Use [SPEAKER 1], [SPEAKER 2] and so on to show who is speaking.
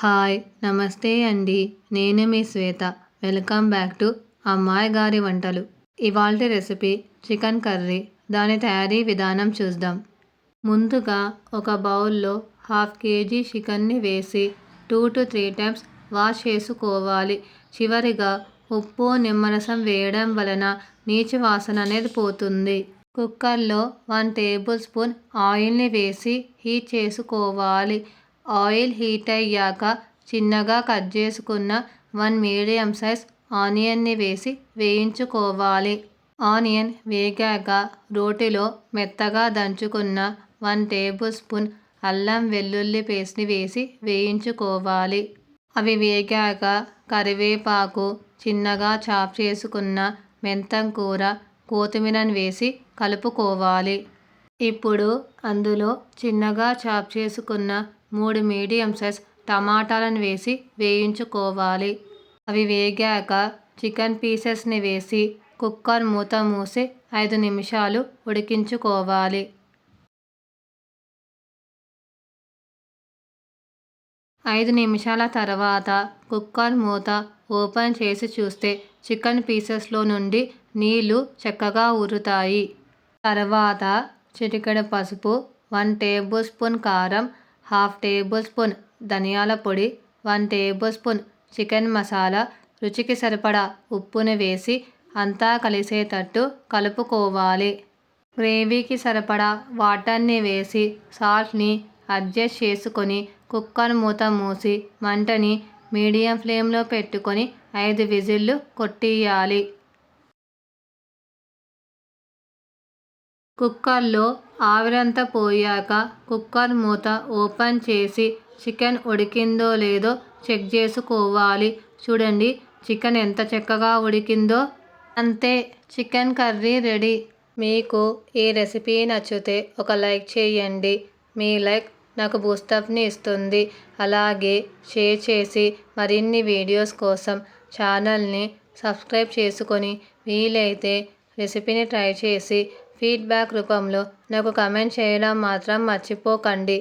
[SPEAKER 1] Hi నమస్తే అండి. నేను మీ శ్వేత. వెల్కమ్ బ్యాక్ టు అమ్మాయి గారి వంటలు. ఇవాల్టి రెసిపీ చికెన్ కర్రీ. దాని తయారీ విధానం చూద్దాం. ముందుగా ఒక బౌల్లో హాఫ్ కేజీ చికెన్ని వేసి two to three times wash చేసుకోవాలి. చివరిగా ఉప్పు నిమ్మరసం వేయడం వలన నీచు వాసన అనేది పోతుంది. కుక్కర్లో వన్ టేబుల్ స్పూన్ ఆయిల్ని వేసి హీట్ చేసుకోవాలి. ఆయిల్ హీట్ అయ్యాక చిన్నగా కట్ చేసుకున్న వన్ మీడియం సైజ్ ఆనియన్ని వేసి వేయించుకోవాలి. ఆనియన్ వేగాక రోటిలో మెత్తగా దంచుకున్న వన్ టేబుల్ స్పూన్ అల్లం వెల్లుల్లి పేస్ట్ని వేసి వేయించుకోవాలి. అవి వేగాక కరివేపాకు చిన్నగా చాప్ చేసుకున్న మెంతం కూర కొత్తిమీరని వేసి కలుపుకోవాలి. ఇప్పుడు అందులో చిన్నగా చాప్ చేసుకున్న మూడు మీడియం సైజ్ టమాటాలను వేసి వేయించుకోవాలి. అవి వేగాక చికెన్ పీసెస్ని వేసి కుక్కర్ మూత మూసి ఐదు నిమిషాలు ఉడికించుకోవాలి. ఐదు నిమిషాల తర్వాత కుక్కర్ మూత ఓపెన్ చేసి చూస్తే చికెన్ పీసెస్లో నుండి నీళ్ళు చక్కగా ఉరుతాయి తర్వాత చిటికెడ పసుపు వన్ టేబుల్ స్పూన్ కారం హాఫ్ టేబుల్ స్పూన్ ధనియాల పొడి one tablespoon chicken masala రుచికి సరిపడా ఉప్పుని వేసి అంతా కలిసేటట్టు కలుపుకోవాలి. గ్రేవీకి సరిపడా వాటర్ని వేసి సాల్ట్ని అడ్జస్ట్ చేసుకొని కుక్కర్ మూత మూసి మంటని మీడియం ఫ్లేమ్లో పెట్టుకొని ఐదు విజిల్లు కొట్టియాలి కుక్కర్లో ఆవిరంతా పోయాక కుక్కర్ మూత ఓపెన్ చేసి చికెన్ ఉడికిందో లేదో చెక్ చేసుకోవాలి. చూడండి చికెన్ ఎంత చక్కగా ఉడికిందో. అంతే చికెన్ కర్రీ రెడీ. మీకు ఈ రెసిపీ నచ్చితే ఒక లైక్ చేయండి. మీ లైక్ నాకు బూస్టప్ని ఇస్తుంది. అలాగే షేర్ చేసి మరిన్ని వీడియోస్ కోసం ఛానల్ని సబ్స్క్రైబ్ చేసుకొని వీలైతే రెసిపీని ట్రై చేసి ఫీడ్బ్యాక్ రూపంలో నాకు కమెంట్ చేయడం మాత్రం మర్చిపోకండి.